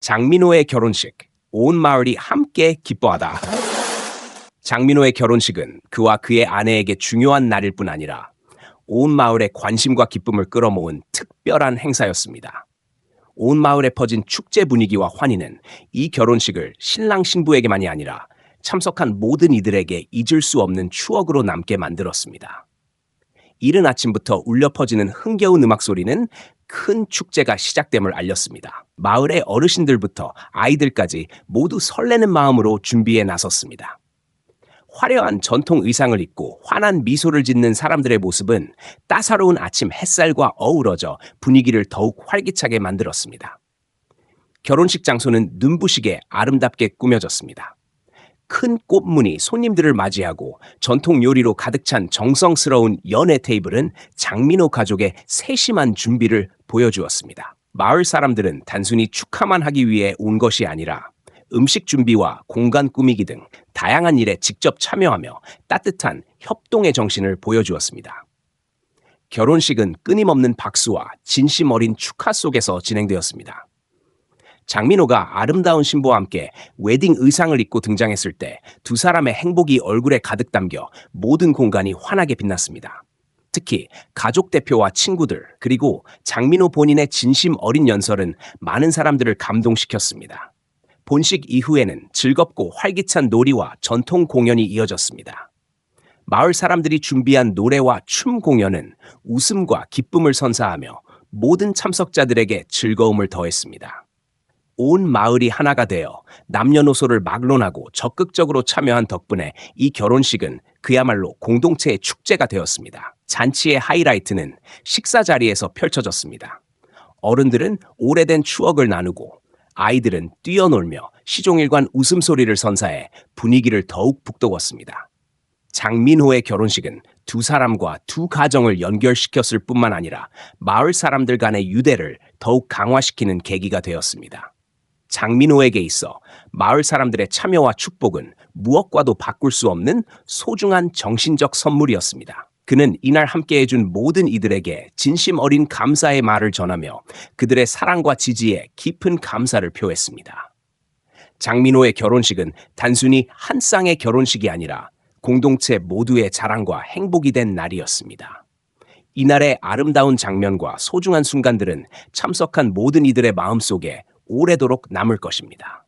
장민호의 결혼식. 온 마을이 함께 기뻐하다. 장민호의 결혼식은 그와 그의 아내에게 중요한 날일 뿐 아니라 온 마을의 관심과 기쁨을 끌어모은 특별한 행사였습니다. 온 마을에 퍼진 축제 분위기와 환희는 이 결혼식을 신랑 신부에게만이 아니라 참석한 모든 이들에게 잊을 수 없는 추억으로 남게 만들었습니다. 이른 아침부터 울려 퍼지는 흥겨운 음악 소리는 큰 축제가 시작됨을 알렸습니다. 마을의 어르신들부터 아이들까지 모두 설레는 마음으로 준비에 나섰습니다. 화려한 전통 의상을 입고 환한 미소를 짓는 사람들의 모습은 따사로운 아침 햇살과 어우러져 분위기를 더욱 활기차게 만들었습니다. 결혼식 장소는 눈부시게 아름답게 꾸며졌습니다. 큰 꽃무늬 손님들을 맞이하고 전통 요리로 가득 찬 정성스러운 연애 테이블은 장민호 가족의 세심한 준비를 보여주었습니다. 마을 사람들은 단순히 축하만 하기 위해 온 것이 아니라 음식 준비와 공간 꾸미기 등 다양한 일에 직접 참여하며 따뜻한 협동의 정신을 보여주었습니다. 결혼식은 끊임없는 박수와 진심 어린 축하 속에서 진행되었습니다. 장민호가 아름다운 신부와 함께 웨딩 의상을 입고 등장했을 때 두 사람의 행복이 얼굴에 가득 담겨 모든 공간이 환하게 빛났습니다. 특히 가족 대표와 친구들 그리고 장민호 본인의 진심 어린 연설은 많은 사람들을 감동시켰습니다. 본식 이후에는 즐겁고 활기찬 놀이와 전통 공연이 이어졌습니다. 마을 사람들이 준비한 노래와 춤 공연은 웃음과 기쁨을 선사하며 모든 참석자들에게 즐거움을 더했습니다. 온 마을이 하나가 되어 남녀노소를 막론하고 적극적으로 참여한 덕분에 이 결혼식은 그야말로 공동체의 축제가 되었습니다. 잔치의 하이라이트는 식사 자리에서 펼쳐졌습니다. 어른들은 오래된 추억을 나누고 아이들은 뛰어놀며 시종일관 웃음소리를 선사해 분위기를 더욱 북돋웠습니다. 장민호의 결혼식은 두 사람과 두 가정을 연결시켰을 뿐만 아니라 마을 사람들 간의 유대를 더욱 강화시키는 계기가 되었습니다. 장민호에게 있어 마을 사람들의 참여와 축복은 무엇과도 바꿀 수 없는 소중한 정신적 선물이었습니다. 그는 이날 함께 해준 모든 이들에게 진심 어린 감사의 말을 전하며 그들의 사랑과 지지에 깊은 감사를 표했습니다. 장민호의 결혼식은 단순히 한 쌍의 결혼식이 아니라 공동체 모두의 자랑과 행복이 된 날이었습니다. 이날의 아름다운 장면과 소중한 순간들은 참석한 모든 이들의 마음속에 오래도록 남을 것입니다.